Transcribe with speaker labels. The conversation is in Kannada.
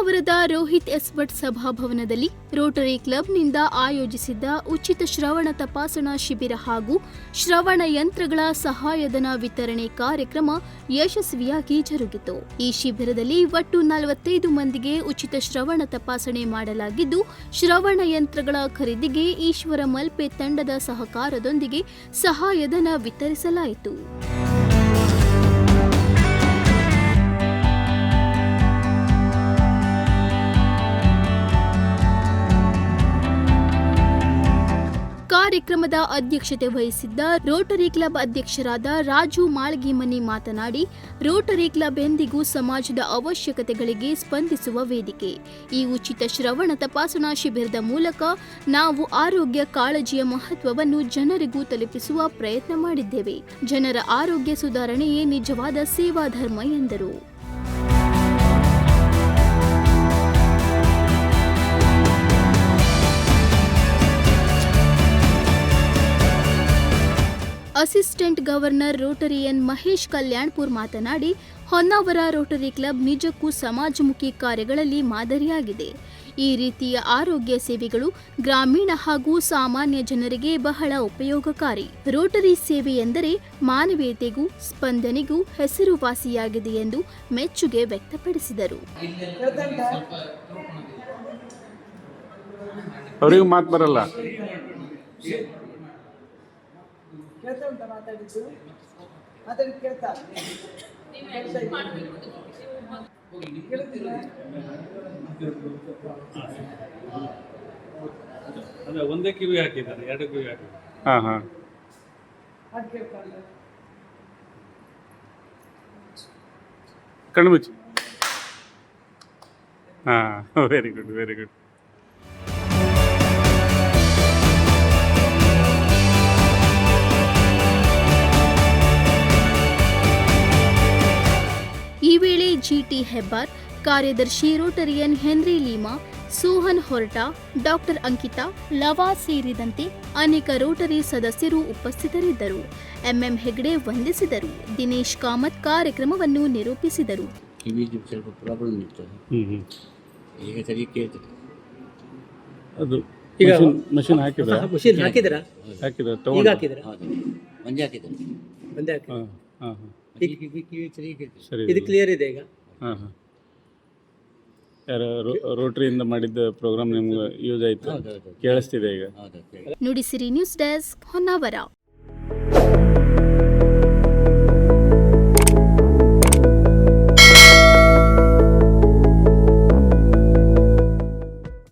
Speaker 1: ಭಟ್ ಸಭಾಭವನದಲ್ಲಿ ರೋಟರಿ ಕ್ಲಬ್ನಿಂದ ಆಯೋಜಿಸಿದ್ದ ಉಚಿತ ಶ್ರವಣ ತಪಾಸಣಾ ಶಿಬಿರ ಹಾಗೂ ಶ್ರವಣ ಯಂತ್ರಗಳ ಸಹಾಯಧನ ವಿತರಣೆ ಕಾರ್ಯಕ್ರಮ ಯಶಸ್ವಿಯಾಗಿ ಜರುಗಿತು. ಈ ಶಿಬಿರದಲ್ಲಿ ಒಟ್ಟು ನಲವತ್ತೈದು ಮಂದಿಗೆ ಉಚಿತ ಶ್ರವಣ ತಪಾಸಣೆ ಮಾಡಲಾಗಿದ್ದು, ಶ್ರವಣ ಯಂತ್ರಗಳ ಖರೀದಿಗೆ ಈಶ್ವರ ಮಲ್ಪೆ ತಂಡದ ಸಹಕಾರದೊಂದಿಗೆ ಸಹಾಯಧನ ವಿತರಿಸಲಾಯಿತು. ಕಾರ್ಯಕ್ರಮದ ಅಧ್ಯಕ್ಷತೆ ವಹಿಸಿದ್ದ ರೋಟರಿ ಕ್ಲಬ್ ಅಧ್ಯಕ್ಷರಾದ ರಾಜು ಮಾಳಗಿಮನಿ ಮಾತನಾಡಿ, ರೋಟರಿ ಕ್ಲಬ್ ಎಂದಿಗೂ ಸಮಾಜದ ಅವಶ್ಯಕತೆಗಳಿಗೆ ಸ್ಪಂದಿಸುವ ವೇದಿಕೆ. ಈ ಉಚಿತ ಶ್ರವಣ ತಪಾಸಣಾ ಶಿಬಿರದ ಮೂಲಕ ನಾವು ಆರೋಗ್ಯ ಕಾಳಜಿಯ ಮಹತ್ವವನ್ನು ಜನರಿಗೂ ತಲುಪಿಸುವ ಪ್ರಯತ್ನ ಮಾಡಿದ್ದೇವೆ. ಜನರ ಆರೋಗ್ಯ ಸುಧಾರಣೆಯೇ ನಿಜವಾದ ಸೇವಾ ಧರ್ಮ ಎಂದರು. Assistant governor Rotarian Mahesh Kalyanpur ಮಾತನಾಡಿ, ಹೊನ್ನಾವರ ರೋಟರಿ ಕ್ಲಬ್ ನಿಜಕ್ಕೂ ಸಮಾಜಮುಖಿ ಕಾರ್ಯಗಳಲ್ಲಿ ಮಾದರಿಯಾಗಿದೆ. ಈ ರೀತಿಯ ಆರೋಗ್ಯ ಸೇವೆಗಳು ಗ್ರಾಮೀಣ ಹಾಗೂ ಸಾಮಾನ್ಯ ಜನರಿಗೆ ಬಹಳ ಉಪಯೋಗಕಾರಿ. ರೋಟರಿ ಸೇವೆ ಎಂದರೆ ಮಾನವೀಯತೆಗೂ, ಸ್ಪಂದನೆಗೂ ಹೆಸರುವಾಸಿಯಾಗಿದೆ ಎಂದು ಮೆಚ್ಚುಗೆ ವ್ಯಕ್ತಪಡಿಸಿದರು.
Speaker 2: ಕೇಳ್ತಾ ಉಂಟಾ ಮಾತಾಡಿದ್ದು? ಮಾತಾಡಿ ಕೇಳ್ತಾ?
Speaker 3: ಅಂದ್ರೆ ಒಂದೇ ಕಿವಿ ಹಾಕಿದ್ದಾರೆ ಎರಡು ಕಿವಿ ಹಾಕಿದ್ದಾರೆ.
Speaker 4: ಹಾ ಹಾ.
Speaker 2: ಅದು ಕೇಳ್ತಾ
Speaker 4: ಕಣ್ಣು ಮುಚ್ಚಿ ಹಾಂ very good very good
Speaker 1: Hebbar ಕಾರ್ಯದರ್ಶಿ ರೋಟರಿಯನ್ ಹೆನ್ರಿ ಲೀಮಾ ಸೋಹನ್ ಹೊರಟಾ ಡಾಕ್ಟರ್ ಅಂಕಿತಾ ಲವಾ ಸೇರಿದಂತೆ ಅನೇಕ ರೋಟರಿ ಸದಸ್ಯರು ಉಪಸ್ಥಿತರಿದ್ದರು. ಎಂಎಂ ಹೆಗ್ಡೆ ವಂದಿಸಿದರು. ದಿನೇಶ್ ಕಾಮತ್ ಕಾರ್ಯಕ್ರಮವನ್ನು ನಿರೂಪಿಸಿದರು.
Speaker 4: ಅದು
Speaker 5: ಈಗ
Speaker 4: ಮಷಿನ್ ಹಾಕಿದ್ರ?
Speaker 5: ಮಷೀನ್
Speaker 4: ಹಾಕಿದ್ರ?
Speaker 5: ಈಗ
Speaker 6: ಒಂದೇ
Speaker 5: ಒಂದೇ
Speaker 6: ಸರಿ
Speaker 5: ಇದು ಕ್ಲಿಯರ್ ಇದೆ ಈಗ?
Speaker 4: ಹಾಂ ಹಾಂ. ಯಾರು ರೋಟ್ರಿಯಿಂದ ಮಾಡಿದ್ದ ಪ್ರೋಗ್ರಾಮ್ ನಿಮ್ಗೆ ಯೂಸ್ ಆಯಿತು? ಕೇಳಿಸ್ತಿದೆ ಈಗ.
Speaker 1: Nudisiri news desk Honnavar.